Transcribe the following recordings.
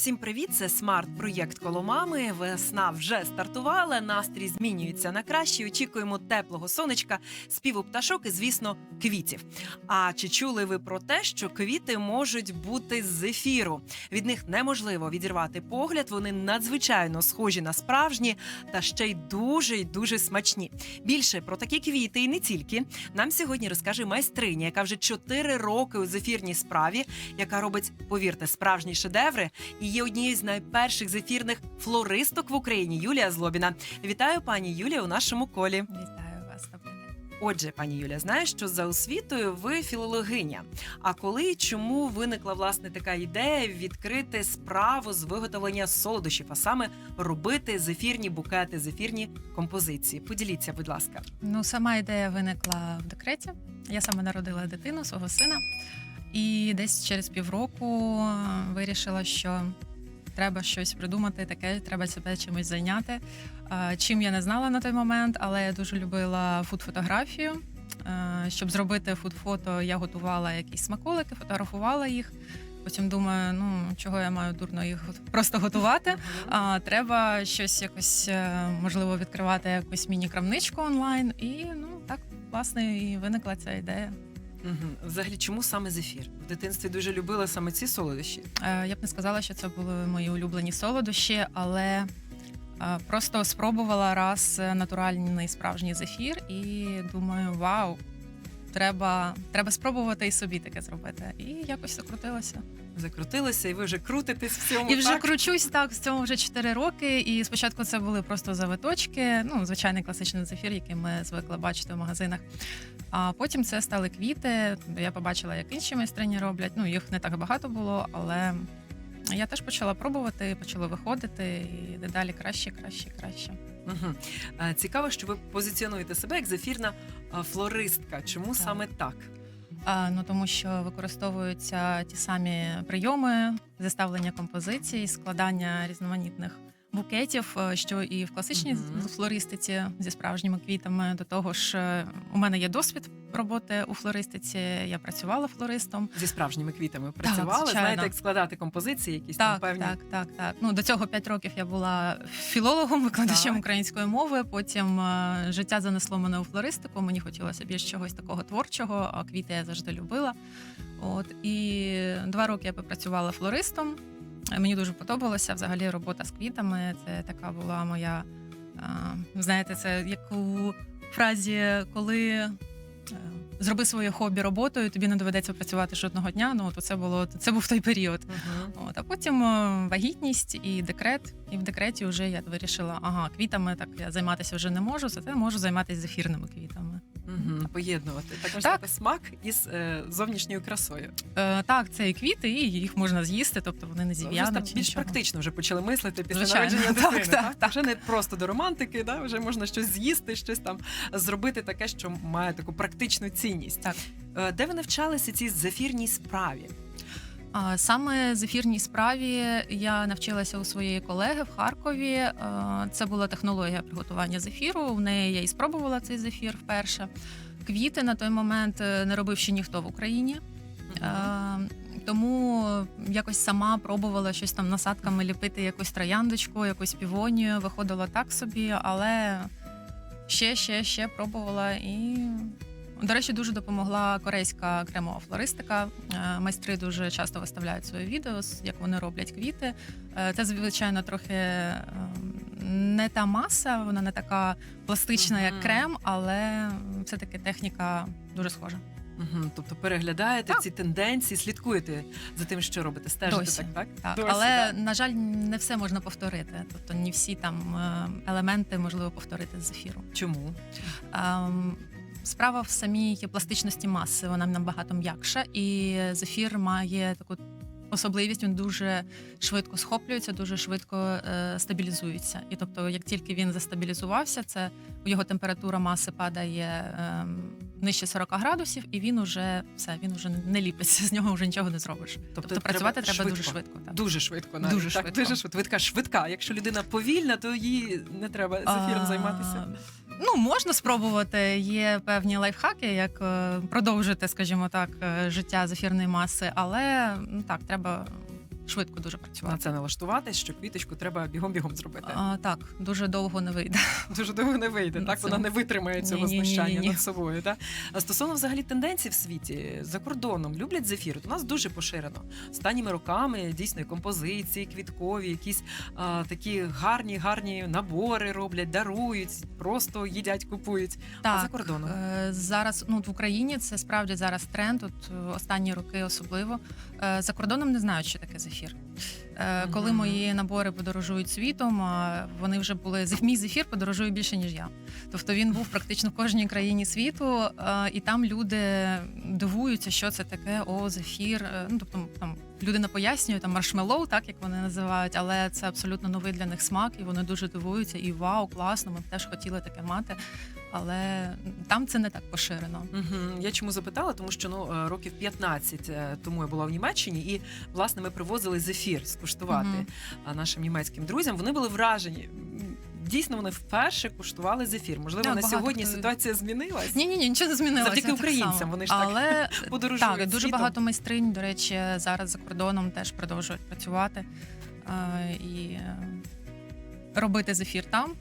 Всім привіт! Це смарт-проєкт коло мами. Весна вже стартувала. Настрій змінюється на краще. Очікуємо теплого сонечка, співу пташок і, звісно, квітів. А чи чули ви про те, що квіти можуть бути з ефіру? Від них неможливо відірвати погляд. Вони надзвичайно схожі на справжні та ще й дуже й дуже смачні. Більше про такі квіти і не тільки нам сьогодні розкаже майстриня, яка вже 4 роки у зефірній справі, яка робить, повірте, справжні шедеври і є однією з найперших зефірних флористок в Україні Юлія Злобіна. Вітаю пані Юлія у нашому колі. Вітаю вас. Отже, пані Юля, знаю, що за освітою ви філологиня. А коли і чому виникла власне така ідея відкрити справу з виготовлення солодощів, а саме робити зефірні букети, зефірні композиції? Поділіться, будь ласка. Ну, сама ідея виникла в декреті. Я саме народила дитину, свого сина, і десь через півроку вирішила, що треба щось придумати, таке, треба себе чимось зайняти. Чим я не знала на той момент, але я дуже любила фуд-фотографію. Щоб зробити фуд-фото, я готувала якісь смаколики, фотографувала їх. Потім думаю, ну чого я маю дурно їх просто готувати. А, треба щось якось е, можливо відкривати якусь міні-крамничку онлайн. І ну так власне і виникла ця ідея. Взагалі, чому саме зефір? В дитинстві дуже любила саме ці солодощі. Е, Я б не сказала, що це були мої улюблені солодощі, але е, просто спробувала раз е, натуральний справжній зефір, і думаю, вау, треба, треба спробувати і собі таке зробити. І якось закрутилося. Закрутилися, і ви вже крутитесь в цьому. І вже так? кручусь так в цьому вже 4 роки. І спочатку це були просто завиточки, ну звичайний класичний зефір, який ми звикли бачити в магазинах. А потім це стали квіти. Я побачила, як інші майстрині роблять. Ну їх не так багато було, але я теж почала пробувати, почала виходити, і дедалі краще, краще, краще. Угу. Цікаво, що ви позиціонуєте себе як зефірна а, флористка. Чому саме так? А, ну тому що використовуються ті самі прийоми заставлення композицій, складання різноманітних букетів, е, що і в класичній Мгм. флористиці зі справжніми квітами. До того ж, е, у мене є досвід роботи у флористиці. Я працювала флористом. Зі справжніми квітами працювали. звичайно. Знаєте, як складати композиції, якісь там певні. так, так, так. Ну до цього 5 років я була філологом, викладачем Так. української мови. Потім е, життя занесло мене у флористику. Мені хотілося більш чогось такого творчого, а квіти я завжди любила. От і два роки я попрацювала флористом. Мені дуже подобалося взагалі робота з квітами. Це така була моя, знаєте, це як у фразі, коли. е, Зроби своє хобі роботою, тобі не доведеться працювати жодного дня. Ну то це було це був той період. Мгм. От, а потім е, вагітність і декрет. І в декреті вже я вирішила, ага, квітами так я займатися вже не можу, зате можу займатися зефірними квітами. Мгм. Поєднувати. Також Так. так. смак із е, зовнішньою красою. Е, так, це і квіти, і їх можна з'їсти, тобто вони не Вже зів'януть. так більш нічого. практично вже почали мислити після Звичайно. народження Так, дитини. так, так. Вже не просто до романтики, да? вже можна щось з'їсти, щось там зробити таке, що має таку практичну цінність. Так. Е, Де ви навчалися цій зефірній справі? Саме зефірній справі я навчилася у своєї колеги в Харкові. Е, Це була технологія приготування зефіру. В неї я і спробувала цей зефір вперше. Квіти на той момент е, не робив ще ніхто в Україні. Е, Тому якось сама пробувала щось там насадками ліпити, якусь трояндочку, якусь півонію. Виходило так собі, але ще, ще, ще пробувала. І, до речі, дуже допомогла корейська кремова флористика. Е, Майстри дуже часто виставляють свої відео, як вони роблять квіти. Е, Це, звичайно, трохи е, не та маса, вона не така пластична, як крем, але все-таки техніка дуже схожа. Тобто переглядаєте Так. ці тенденції, слідкуєте за тим, що робите, стежите Досі. так, так? Так, Досі, але да. на жаль, не все можна повторити. Тобто, не всі там е, елементи можливо повторити з ефіру. Чому? Ем, Справа в самій пластичності маси, вона набагато м'якша, і зефір має таку особливість. Він дуже швидко схоплюється, дуже швидко е, стабілізується. І тобто, як тільки він застабілізувався, це його температура маси падає ем, нижче 40 градусів, і він уже все, він уже не ліпиться. З нього вже нічого не зробиш. Тобто, працювати треба, дуже швидко. Так. Дуже швидко, навіть. Дуже так, швидко. Дуже швидко. Ви така швидка. Якщо людина повільна, то їй не треба зефіром А, займатися. Ну, можна спробувати. Є певні лайфхаки, як е, продовжити, скажімо так, життя з ефірної маси, але ну, так, треба швидко дуже На це налаштуватись, що квіточку треба бігом-бігом зробити. А, так, дуже довго не вийде. Дуже довго не вийде, Ну, так це- вона не витримає цього Ні-ні-ні-ні-ні. знущання над собою. Так? А стосовно взагалі тенденцій в світі за кордоном люблять зефір. От У нас дуже поширено. Останніми роками дійсно і композиції, квіткові, якісь а, такі гарні, гарні набори роблять, дарують, просто їдять, купують. Так, за кордоном? е, зараз ну в Україні це справді зараз тренд. От е, останні роки особливо Е, за кордоном не знають, що таке зефір. Е, Коли мої набори подорожують світом, вони вже були мій зефір подорожує більше ніж я. Тобто він був практично в кожній країні світу, е, і там люди дивуються, що це таке. О, зефір. Е, Ну тобто там людина пояснює там маршмеллоу, так як вони називають, але це абсолютно новий для них смак, і вони дуже дивуються. І вау, класно, ми б теж хотіли таке мати. Але там це не так поширено. Угу. Я чому запитала? Тому що ну е, років 15 е, тому я була в Німеччині, і власне ми привозили зефір скуштувати а, нашим німецьким друзям. Вони були вражені. Дійсно, вони вперше куштували зефір. Можливо, Так, на сьогодні хто- ситуація змінилась. Ні, ні, ні, нічого не змінилося. Завдяки українцям, само. вони ж так подорожують так дуже світом. багато майстринь. До речі, зараз за кордоном теж продовжують працювати е, і робити зефір там.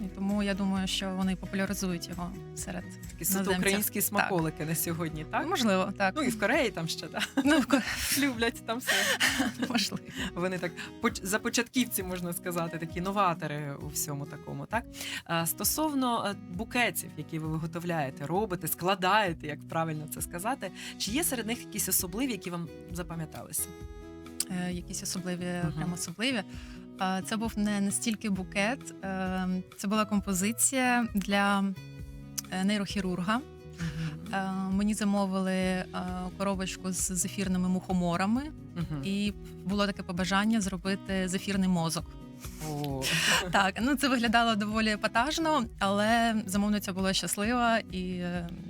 І тому я думаю, що вони популяризують його серед Такі суто українські смаколики на сьогодні, так? можливо, так Ну і в Кореї там ще так, ну, ко- люблять там все. можливо. Вони так поч- започатківці, можна сказати, такі новатори у всьому такому. Так стосовно е, букетів, які ви виготовляєте, робите, складаєте, як правильно це сказати. Чи є серед них якісь особливі, які вам запам'яталися? Е, якісь особливі, Мгм. прям особливі. Е, Це був не настільки букет, е, це була композиція для е, нейрохірурга. Мені замовили коробочку з зефірними мухоморами, і було таке побажання зробити зефірний мозок. О, Так, ну це виглядало доволі епатажно, але замовниця була щаслива, і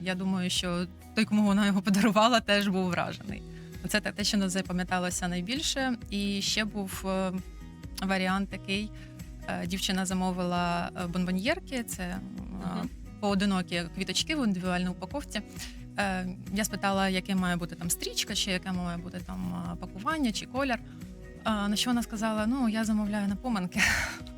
я думаю, що той, кому вона його подарувала, теж був вражений. Це те, що запам'яталося найбільше. І ще був варіант такий: е, дівчина замовила е, бонбоньєрки, це угу. Поодинокі квіточки в індивідуальній упаковці. Я спитала, яке має бути там стрічка, чи яке має бути там пакування, чи колір. На що вона сказала: ну я замовляю на поминки.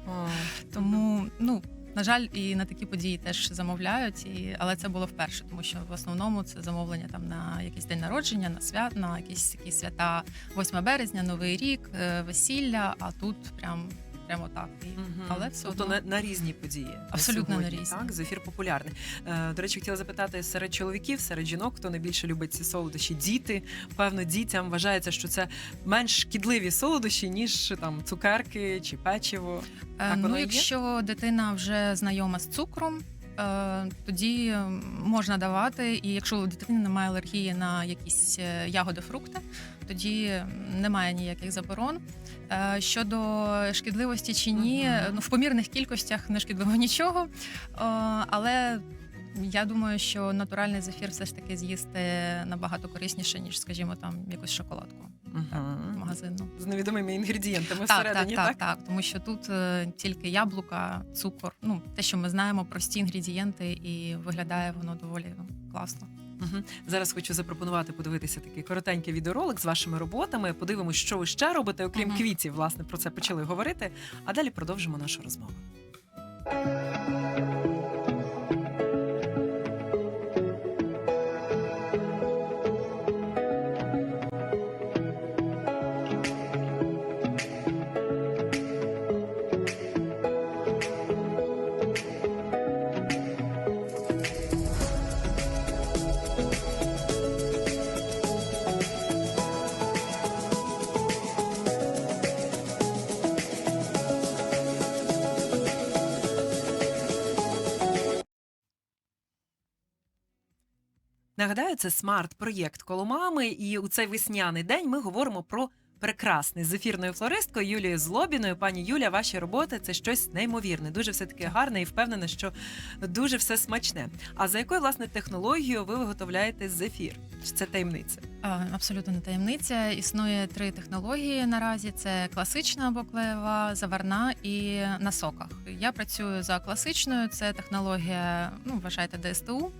Тому, ну на жаль, і на такі події теж замовляють, і але це було вперше, тому що в основному це замовлення там на якийсь день народження, на свят, на якісь такі свята 8 березня, Новий рік, е, весілля. А тут прям прямо так. І, Мгм. Але все тобто одно на, на різні події. Абсолютно на різні. Так, зефір популярний. Е, до речі, хотіла запитати серед чоловіків, серед жінок, хто найбільше любить ці солодощі. Діти, певно, дітям вважається, що це менш шкідливі солодощі, ніж там цукерки чи печиво. Е, Так ну, якщо дитина вже знайома з цукром. е, Тоді можна давати, і якщо у дитини немає алергії на якісь е, ягоди, фрукти, тоді немає ніяких заборон. Е, Щодо шкідливості чи ні, ну в помірних кількостях не шкідливо нічого. Але я думаю, що натуральний зефір все ж таки з'їсти набагато корисніше, ніж, скажімо, там якусь шоколадку Мгм. магазинну. З невідомими інгредієнтами Так, так, всередині, так, так? так, тому що тут е, тільки яблука, цукор, ну те, що ми знаємо, прості інгредієнти, і виглядає воно доволі ну, класно. Мгм. Зараз хочу запропонувати подивитися такий коротенький відеоролик з вашими роботами. Подивимось, що ви ще робите, окрім Мгм. квітів. Власне, про це почали говорити. А далі продовжимо нашу розмову. Нагадаю, це смарт-проєкт коло мами, і у цей весняний день ми говоримо про прекрасний з ефірною флористкою Юлією Злобіною. Пані Юля, ваші роботи це щось неймовірне, дуже все таки гарне і впевнена, що дуже все смачне. А за якою власне технологією ви виготовляєте зефір? Чи це таємниця? Абсолютно не таємниця. Існує три технології наразі: це класична або клеєва, заварна і на соках. Я працюю за класичною. Це технологія, ну вважайте ДСТУ.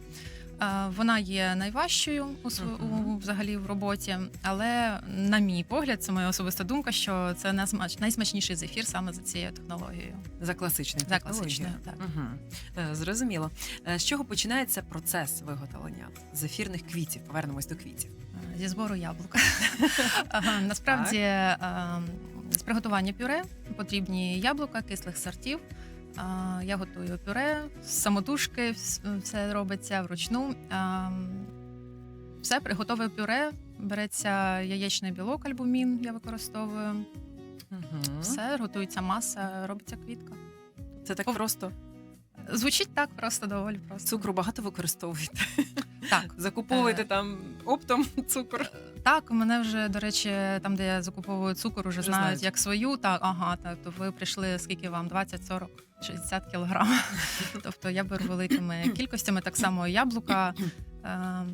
Вона є найважчою у, у взагалі в роботі, але на мій погляд, це моя особиста думка, що це найсмач- найсмачніший зефір саме за цією технологією. За класичною За класичною, так. Угу. Зрозуміло. Е, З чого починається процес виготовлення зефірних квітів? Повернемось до квітів. Е, Зі збору яблука. Насправді е, з приготування пюре потрібні яблука кислих сортів. Я готую пюре самотужки, вс- все робиться вручну. Все приготове пюре. Береться яєчний білок, альбумін, я використовую. Угу. Все, готується маса, робиться квітка. Це так просто. Звучить так, просто доволі просто. Цукру багато використовуєте. Так. Закуповуєте Е. там оптом цукор. Так, мене вже, до речі, там, де я закуповую цукор, уже Вже знають знають. як свою. Так, ага, так. То ви прийшли скільки вам? 20, 40, 60 кілограм. Тобто я беру великими кількостями, так само яблука. Е,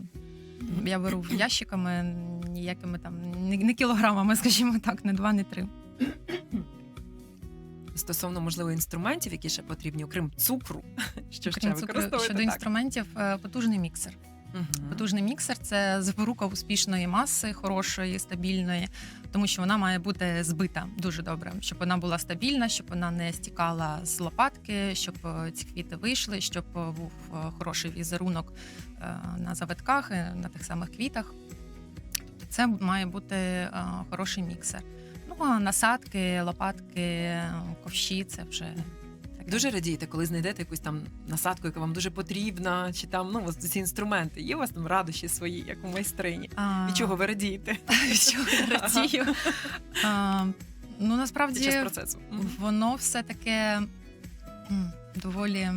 я беру ящиками, ніякими там не, не кілограмами, скажімо так, не два, не три. Стосовно можливо інструментів, які ще потрібні, окрім цукру, що ще Крім цукру, використовуєте? щодо Так. інструментів, е, потужний міксер. Мгм. Потужний міксер це запорука успішної маси, хорошої, стабільної, тому що вона має бути збита дуже добре, щоб вона була стабільна, щоб вона не стікала з лопатки, щоб е, ці квіти вийшли, щоб був е, хороший візерунок е, на завитках, на тих самих квітах. Тобто це має бути хороший міксер. Ну а насадки, лопатки, ковші це вже таке. Дуже радієте, коли знайдете якусь там насадку, яка вам дуже потрібна, чи там ну ці інструменти. Є у вас там радощі свої, як у майстрині. А, Від чого ви радієте від чого я радію? А, Ну насправді? Воно все таке доволі.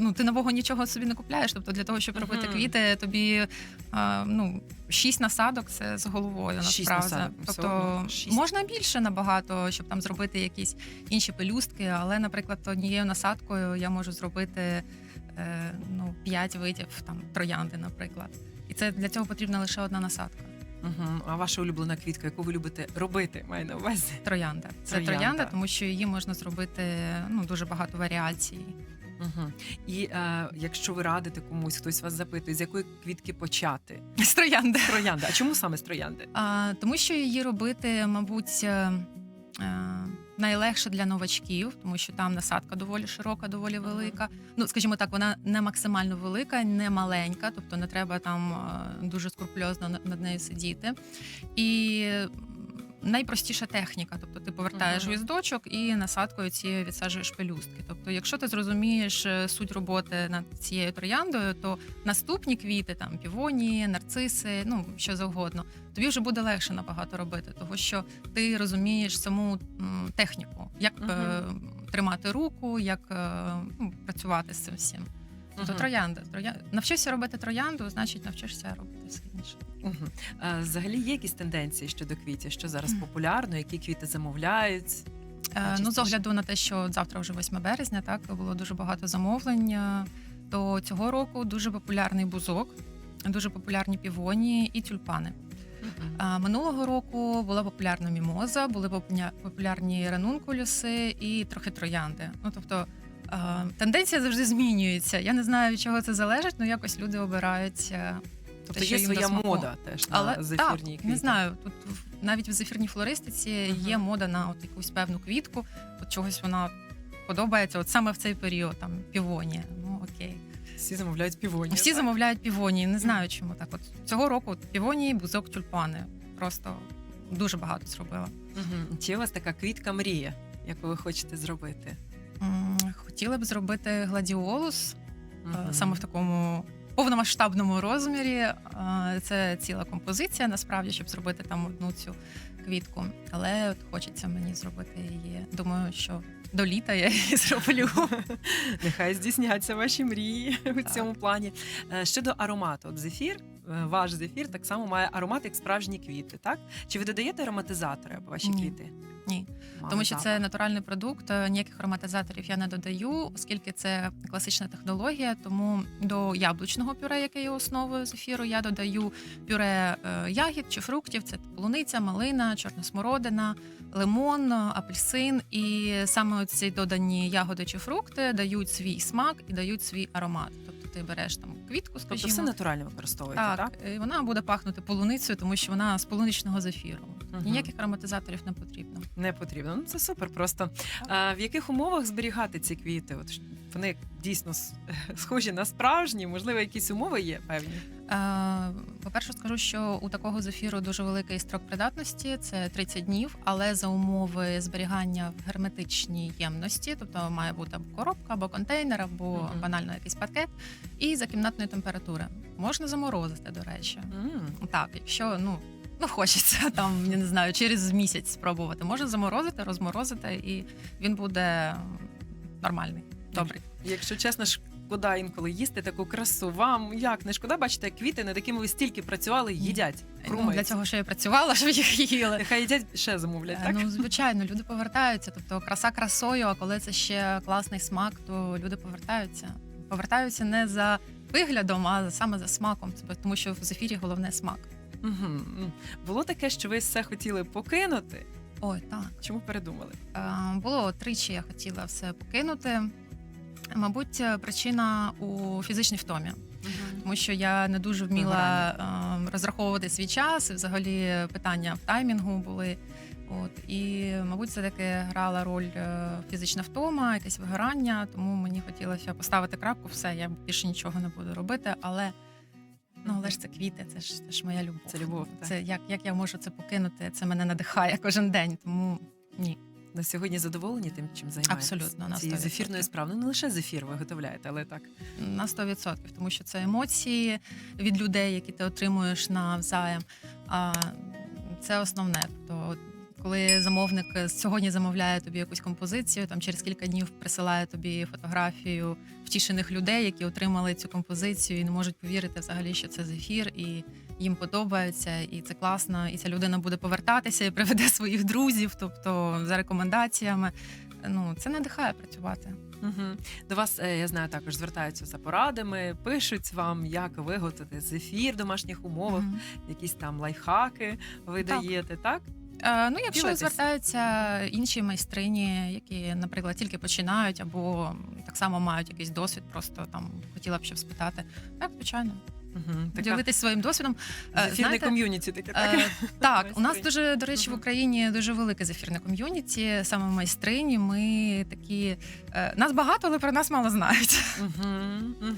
Ну, ти нового нічого собі не купляєш. Тобто для того, щоб робити Мгм. квіти, тобі а, ну, шість насадок це з головою. Шість насправді. насадок, все тобто одно шість. можна більше набагато, щоб там зробити якісь інші пелюстки, але, наприклад, однією насадкою я можу зробити е, ну, п'ять видів там троянди, наприклад. І це для цього потрібна лише одна насадка. Мгм. А ваша улюблена квітка, яку ви любите робити, маю на увазі? Троянда. Це Троянда. троянда, тому що її можна зробити ну дуже багато варіацій. Угу. І е, якщо ви радите комусь, хтось вас запитує, з якої квітки почати? З троянди. З троянди. А чому саме з троянди? А, тому що її робити, мабуть, е, е, найлегше для новачків, тому що там насадка доволі широка, доволі велика. Ну, скажімо так, вона не максимально велика, не маленька, тобто не треба там е, дуже скрупульозно над нею сидіти. І найпростіша техніка, тобто ти повертаєш Мгм. гвіздочок і насадкою цією відсаджуєш пелюстки. Тобто, якщо ти зрозумієш е, суть роботи над цією трояндою, то наступні квіти, там півонії, нарциси, ну що завгодно, тобі вже буде легше набагато робити, тому що ти розумієш саму техніку, як е, тримати руку, як е, ну, працювати з цим всім. Тобто троянда. Троя... Навчишся робити троянду, значить навчишся робити все інше. Угу. А, взагалі є якісь тенденції щодо квітів, що зараз Мгм. популярно, які квіти замовляють? Е, Ну, Частіше. з огляду на те, що завтра вже 8 березня, так було дуже багато замовлень. е, То цього року дуже популярний бузок, дуже популярні півонії і тюльпани. Мгм. А минулого року була популярна мімоза, були попня- популярні ранункулюси і трохи троянди. Ну тобто тенденція завжди змінюється. Я не знаю, від чого це залежить, але якось люди обирають. е, Тобто є своя мода теж Але на зефірні так, квіти. не знаю. Тут навіть в зефірній флористиці є мода на от якусь певну квітку, от чогось вона подобається, от саме в цей період, там півонія. Ну окей. Всі замовляють півоні. Всі замовляють півонії. Не знаю, чому так. От цього року от півонії, бузок, тюльпани. Просто дуже багато зробила. Угу. Чи у вас така квітка мрія, яку ви хочете зробити? Хотіла б зробити гладіолус Мгм. саме в такому повномасштабному розмірі. Е, Це ціла композиція, насправді, щоб зробити там одну цю квітку. Але от хочеться мені зробити її. Думаю, що до літа я її зроблю. Нехай здійсняться ваші мрії у цьому плані. Е, Щодо аромату, от зефір, ваш зефір так само має аромат, як справжні квіти, так? Чи ви додаєте ароматизатори або ваші Ні. квіти? Ні. Мало Тому що запах. це натуральний продукт, е, ніяких ароматизаторів я не додаю, оскільки це класична технологія. Тому до яблучного пюре, яке є основою зефіру, я додаю пюре е, ягід чи фруктів. Це полуниця, малина, чорна смородина, лимон, апельсин. І саме ці додані ягоди чи фрукти дають свій смак і дають свій аромат. Тобто ти береш там квітку, Тобто скажімо. все натурально використовуєте, так, так? і вона буде пахнути полуницею, тому що вона з полуничного зефіру. Мгм. Ніяких ароматизаторів не потрібно. Не потрібно. Ну це супер просто. А, в яких умовах зберігати ці квіти? От ж вони дійсно с- схожі на справжні, можливо, якісь умови є певні. Е, По-перше, скажу, що у такого зефіру дуже великий строк придатності це 30 днів, але за умови зберігання в герметичній ємності, тобто має бути або коробка, або контейнер, або Мгм. банально якийсь пакет, і за кімнатної температури. Можна заморозити, до речі. Так, якщо ну. Ну, хочеться там, я не знаю, через місяць спробувати. Можна заморозити, розморозити, і він буде нормальний, добрий. Якщо чесно, шкода інколи їсти таку красу. Вам як не шкода, бачите, як квіти, над якими ви стільки працювали, їдять. Ну, для цього, що я працювала, щоб їх їли. Нехай їдять ще замовлять, Е, так? Ну, звичайно, люди повертаються. Тобто краса красою, а коли це ще класний смак, то люди повертаються. Повертаються не за виглядом, а саме за смаком. Тому що в зефірі головне смак. Угу. Було таке, що ви все хотіли покинути. Ой, так. Чому передумали? Е, Було тричі, я хотіла все покинути. Мабуть, е, причина у фізичній втомі, тому що я не дуже вміла е, розраховувати свій час. І взагалі питання в таймінгу були. От і, мабуть, це таки грала роль е, фізична втома, якесь вигорання. Тому мені хотілося поставити крапку, все, я більше нічого не буду робити. Але ну але ж це квіти, це ж це ж моя любов. Це любов, так. Це як, як я можу це покинути? Це мене надихає кожен день. Тому ні. На сьогодні задоволені тим, чим займаєтесь? Абсолютно, на Цією 100%. зефірною справою. Ну, не лише зефір ви виготовляєте, але так. На 100%, тому що це емоції від людей, які ти отримуєш навзаєм. А це основне. Тобто, коли замовник сьогодні замовляє тобі якусь композицію, там через кілька днів присилає тобі фотографію втішених людей, які отримали цю композицію і не можуть повірити взагалі, що це зефір, і їм подобається, і це класно. І ця людина буде повертатися і приведе своїх друзів, тобто за рекомендаціями. Ну це надихає працювати. Угу. До вас, е, я знаю, також звертаються за порадами, пишуть вам, як виготовити зефір в домашніх умовах, Мгм. якісь там лайфхаки ви Так. даєте, так? Е, Ну, якщо Ділитесь. звертаються інші майстрині, які, наприклад, тільки починають, або так само мають якийсь досвід, просто там хотіла б ще спитати. Так, звичайно, Угу. Така ділитись своїм досвідом. Е, зефірне знаєте, ком'юніті таке, так? Е, так, у нас дуже до речі в Мгм. Україні дуже велике зефірне ком'юніті, саме майстрині. Ми такі е, нас багато, але про нас мало знають. Угу, угу.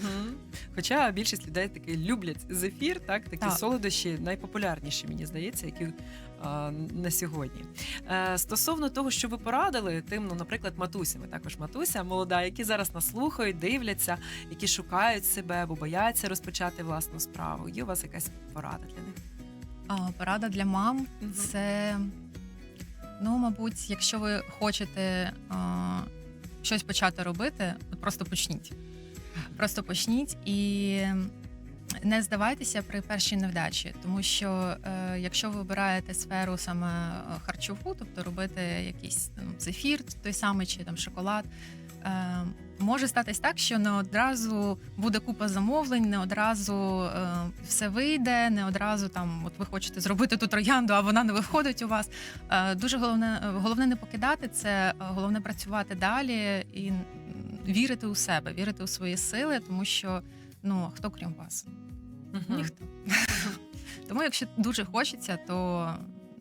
Хоча більшість людей таки люблять зефір, так такі Так. солодощі найпопулярніші, мені здається, які на сьогодні. Е, стосовно того, що ви порадили, тим, ну, наприклад, матусями, також матуся молода, які зараз нас слухають, дивляться, які шукають себе або бояться розпочати власну справу. Є у вас якась порада для них? А, порада для мам це, ну, мабуть, якщо ви хочете а, щось почати робити, просто почніть. Просто почніть і не здавайтеся при першій невдачі, тому що е, якщо ви обираєте сферу саме е, харчову, тобто робити якийсь там, зефір, той самий чи там шоколад. Е, може статись так, що не одразу буде купа замовлень, не одразу е, все вийде, не одразу там, от ви хочете зробити ту троянду, а вона не виходить у вас. Е, дуже головне, головне не покидати це, е, головне працювати далі і вірити у себе, вірити у свої сили, тому що ну а хто крім вас? Угу. Ніхто. Тому, якщо дуже хочеться, то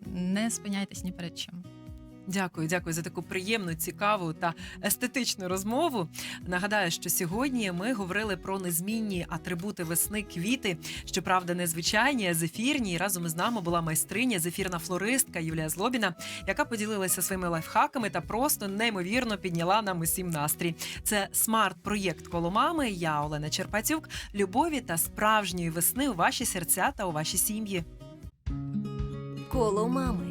не спиняйтесь ні перед чим. Дякую, дякую за таку приємну, цікаву та естетичну розмову. Нагадаю, що сьогодні ми говорили про незмінні атрибути весни квіти. Щоправда, незвичайні, а зефірні. І разом із нами була майстриня, зефірна флористка Юлія Злобіна, яка поділилася своїми лайфхаками та просто неймовірно підняла нам усім настрій. Це смарт-проєкт коло мами. Я Олена Черпатюк. Любові та справжньої весни у ваші серця та у ваші сім'ї. Коло мами.